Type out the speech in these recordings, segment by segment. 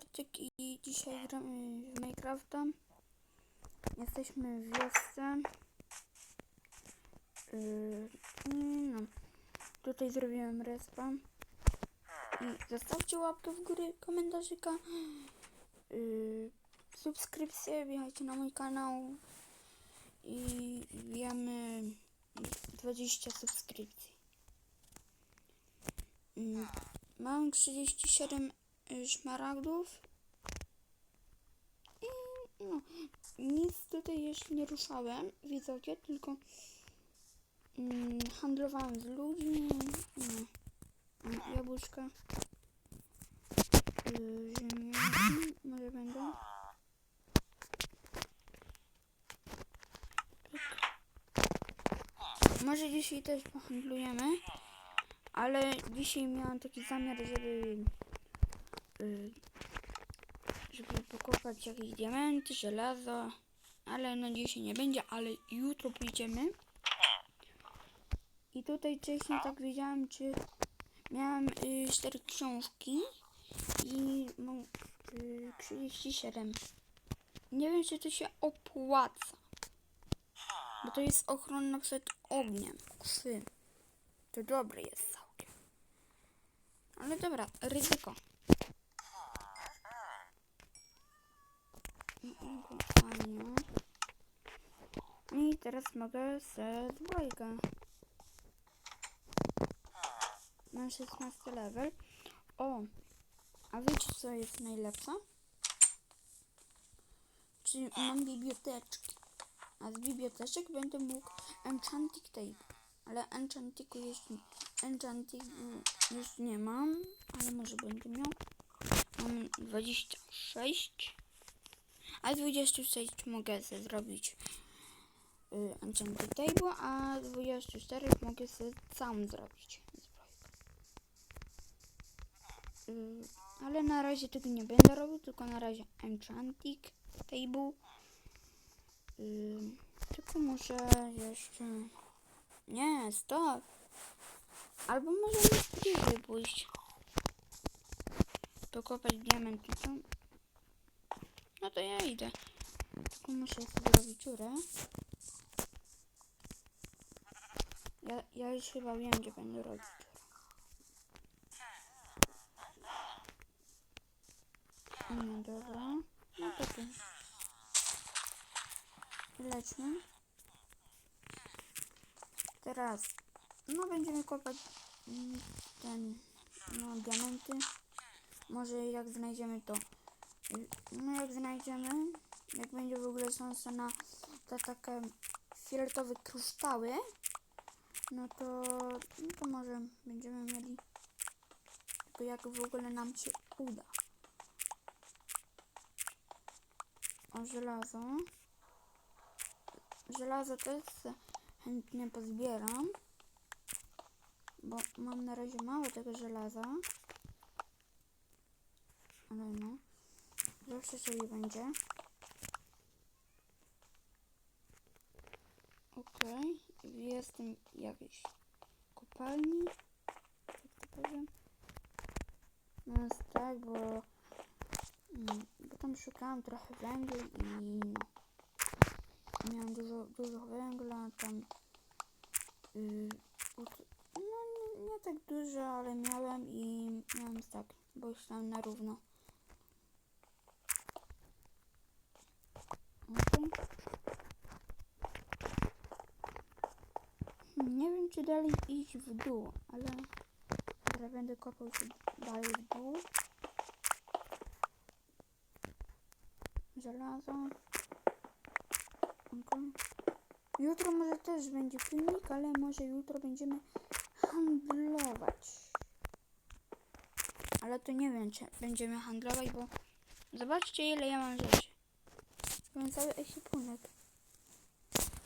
Bartek i dzisiaj gramy w Minecrafta. Jesteśmy w wiosce. Yy, no. Tutaj zrobiłem respa. I zostawcie łapkę w górę, komentarzyka. Yy, subskrypcję, wbijajcie na mój kanał. I wbijamy 20 subskrypcji. Yy, mam 37 y, szmaragdów. I no, nic tutaj jeszcze nie ruszałem, widzowie, tylko mm, handlowałem z ludźmi. No, jabłuszka. Y, ziemniaki, może będą. Może dzisiaj też pohandlujemy, ale dzisiaj miałam taki zamiar, żeby y, żeby pokopać jakieś diamenty, żelazo, ale no dzisiaj nie będzie, ale jutro pójdziemy. I tutaj wcześniej tak wiedziałam, czy miałam y, 4 książki i mam y, 37. Nie wiem, czy to się opłaca, bo to jest ochrona przed ogniem, krwy. To dobre jest całkiem. Ale dobra, ryzyko. Fajnie. I teraz mogę se zbrojkę. Mam 16 level. O! A wiecie co jest najlepsze? Czy mam biblioteczki. A z biblioteczek będę mógł Enchanting Table. Ale Enchantiku jeszcze, Enchanting już nie mam. Ale może będę miał. Mam 26. A z 26 mogę zrobić y, Enchanted Table, a z 24 mogę sobie sam zrobić. Y, ale na razie tego nie będę robił, tylko na razie Enchanting Table. Y, tylko muszę jeszcze... Nie, stop! Albo możemy bliżej pójść. Pokopać diamenty. To... No to ja idę. Tylko muszę sobie zrobić dziurę. Ja, już chyba wiem, gdzie będę dziurę. No dobra. No to tu. Lećmy. Teraz, no będziemy kopać mm, ten, no diamenty. Może jak znajdziemy to no jak znajdziemy, jak będzie w ogóle szansa na te takie fioletowe kryształy, no to, no to może będziemy mieli, tylko jak w ogóle nam się uda. O żelazo. Żelazo też chętnie pozbieram, bo mam na razie mało tego żelaza. Ale no. Zawsze sobie będzie. Okej, okay. Jestem jakiejś kopalni. Tak to powiem. No jest tak, bo, mm, bo tam szukałam trochę węgla i miałam dużo, dużo węgla tam. Yy, no nie, nie tak dużo, ale miałem i miałem tak, bo już tam na równo. Okay. Nie wiem, czy dalej iść w dół, ale teraz będę kopał się dalej w dół. Żelazo. Jutro może też będzie filmik, ale może jutro będziemy handlować. Ale to nie wiem, czy będziemy handlować, bo zobaczcie ile ja mam rzeczy. Mam cały ekwipunek.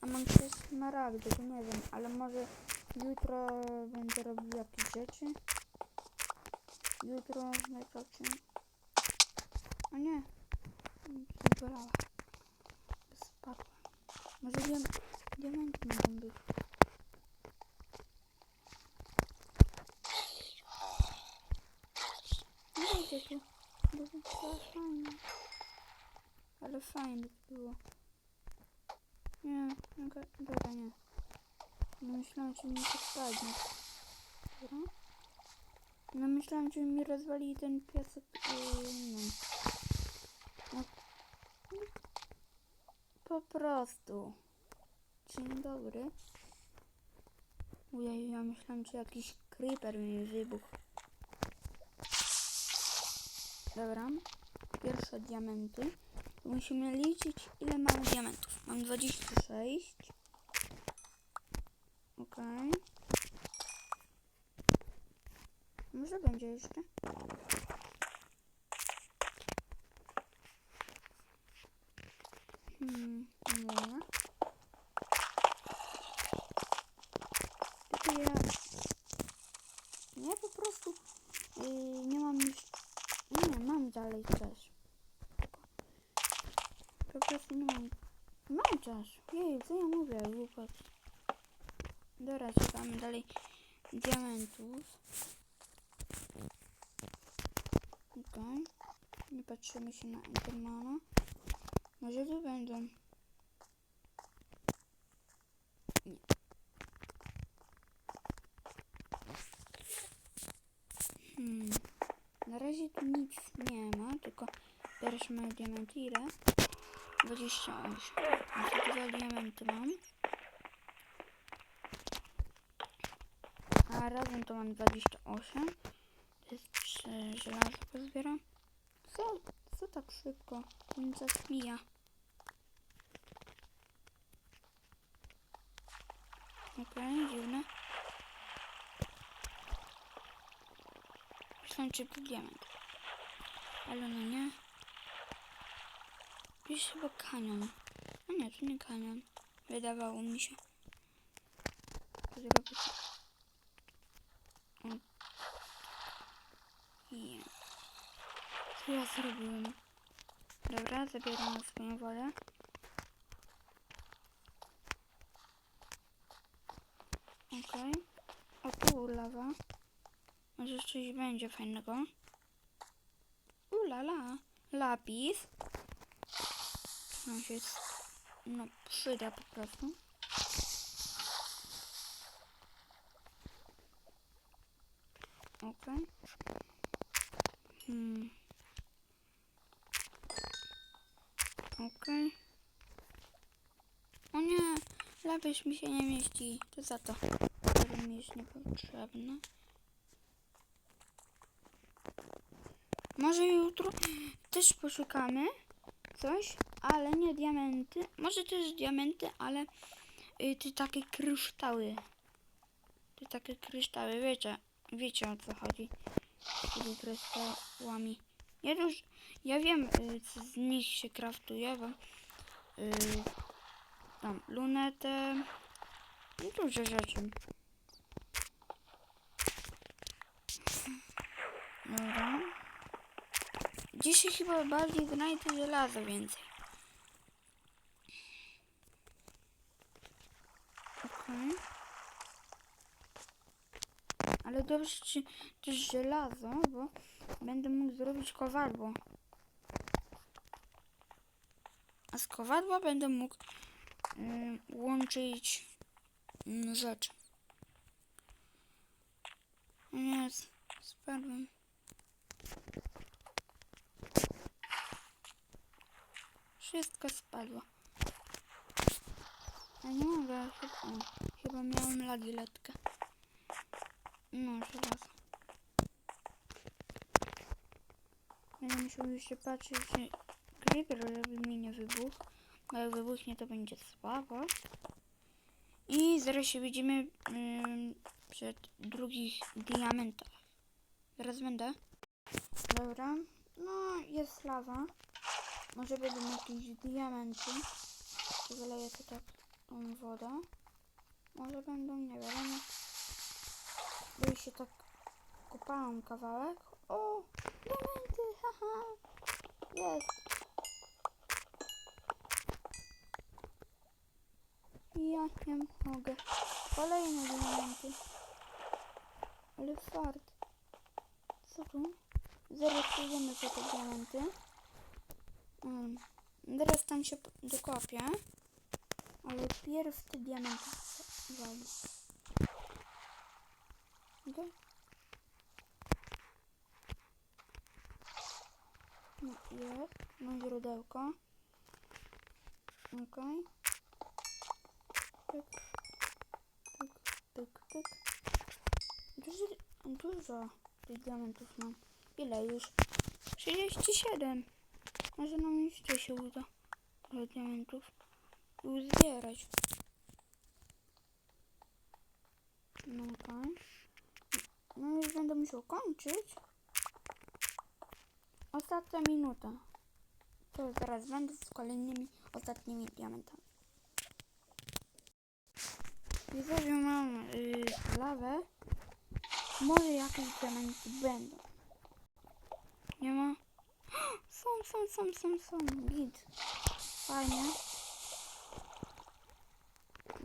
A mam też smaragdy, to nie wiem, ale może jutro będę robił jakieś rzeczy. Jutro Minecrafcie. A nie. Zbolała. Spadła. Może wiem, diamenty mogą być. Nie dajcie tu. Bo to było fajne. Ale fajne to było. Dobra, nie. No myślałam, że mi to spadnie. Dobra. No myślałam, że mi rozwali ten piasek. Yy, no. no. Po prostu. Dzień dobry. Ujej, ja myślałam, że jakiś creeper mi wybuchł. Dobra. Pierwsze diamenty. Musimy liczyć, ile mamy diamentów. Mam 26. Okej. Może będzie jeszcze. Hmm, dobra. Tylko ja... Ja po prostu yy, nie mam już... Nie, mam dalej też. Prostu nie mam... Mam czas. Jej, co ja mówię, głupot. Dobra, szukamy dalej diamentów. Okej. Nie patrzymy się na Endermana. Może tu będą. Nie. Hmm. Na razie tu nic nie ma, tylko pierwszy moje diamenty ile? 28. No to dwa diamenty mam. A razem to mam 28. To jest trzy żelazo pozbieram. Co? Co tak szybko? Ten czas mija. Okej, dziwne. Myślałem, że to diament. Ale no nie. Jest chyba kanion. A nie, to nie kanion. Wydawało mi się. Nie. Co ja zrobiłem? Dobra, zabieram swoją wolę. Okej. O, tu lawa. Może coś będzie fajnego. Ulala. Lapis. On się no, przyda po prostu. Okej. Hmm. Okej. O nie, lapis mi się nie mieści. To za to, który mi jest niepotrzebny. Może jutro też poszukamy coś, ale nie diamenty. Może też diamenty, ale y, te takie kryształy. Te takie kryształy, wiecie, wiecie o co chodzi. Tymi kryształami. Ja już, ja wiem, y, co z nich się kraftuje, bo y, tam lunetę, i dużo rzeczy. Dobra. Dzisiaj chyba bardziej znajdę żelazo więcej. Okej. Ale dobrze, czy też żelazo, bo będę mógł zrobić kowadło. A z kowadła będę mógł łączyć mm, rzeczy. Nie, s- spadłem. Wszystko spadło. A nie mogę, chyba, chyba miałem lagi. No, żelazo. Będę musiał jeszcze patrzeć, czy creeper żeby mi nie wybuchł. Bo jak wybuchnie, to będzie słabo. I zaraz się widzimy przed drugich diamentach. Zaraz będę. Dobra. No, jest lawa. Może będą jakieś diamenty. Zaleję to tak tą wodę. Może będą, nie wiadomo. Bo się tak kopałam kawałek. O! Diamenty! Haha! Jest! Ja nie mogę. Kolejne diamenty. Ale fart. Co tu? Zaraz pójdziemy te diamenty. Mm. Zaraz tam się dokopię. Ale pierw te diamenty wali. Okej. No, jest. Mam źródełko. Okej. Pyk. Pyk, pyk, pyk. Dużo, dużo tych diamentów mam. Ile już? 37. Może nam jeszcze się uda tyle diamentów uzbierać. No okej. No już będę musiał kończyć. Ostatnia minuta. To zaraz będę z kolejnymi ostatnimi diamentami. Widzowie mam yy, lawę. Może jakieś diamenty będą. Nie ma? Są, są, są, są, są. Git. Fajnie.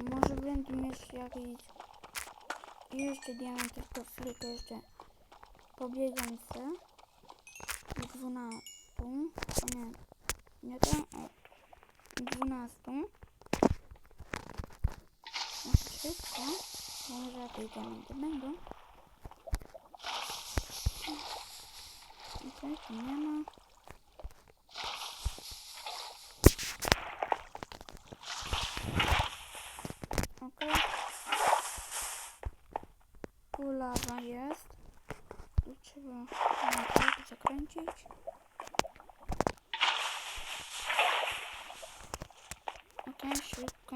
Może będą jeszcze jakieś... Jeszcze diamenty, to chwilkę jeszcze pobiegam se. Do 12. O nie. Nie tam, o. 12. Może szybko. Może jakieś diamenty będą. Okej, tu nie ma. Okej. Tu lawa jest. Tu trzeba tak zakręcić. Okej, szybko.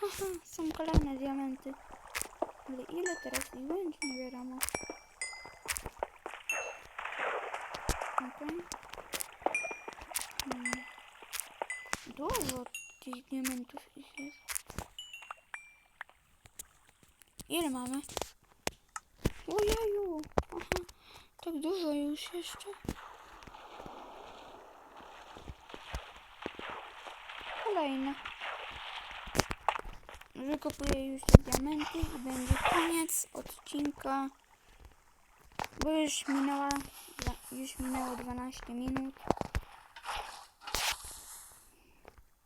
Haha, są kolejne diamenty. Ale ile teraz ich będzie, nie wiadomo. Okej. Hmm. Dużo tych diamentów jest. Ile mamy? Ojeju! Aha, tak dużo już jeszcze. Kolejne. Wykopuję już te diamenty i będzie koniec odcinka. Bo już minęła, już minęło 12 minut.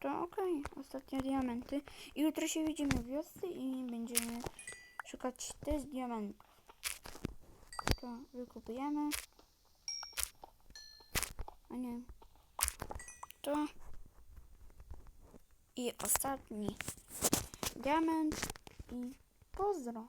To okej, ostatnie diamenty. I jutro się widzimy w wiosce i będziemy szukać też diamentów. To wykupujemy. A nie. To. I ostatni diament. I pozdro.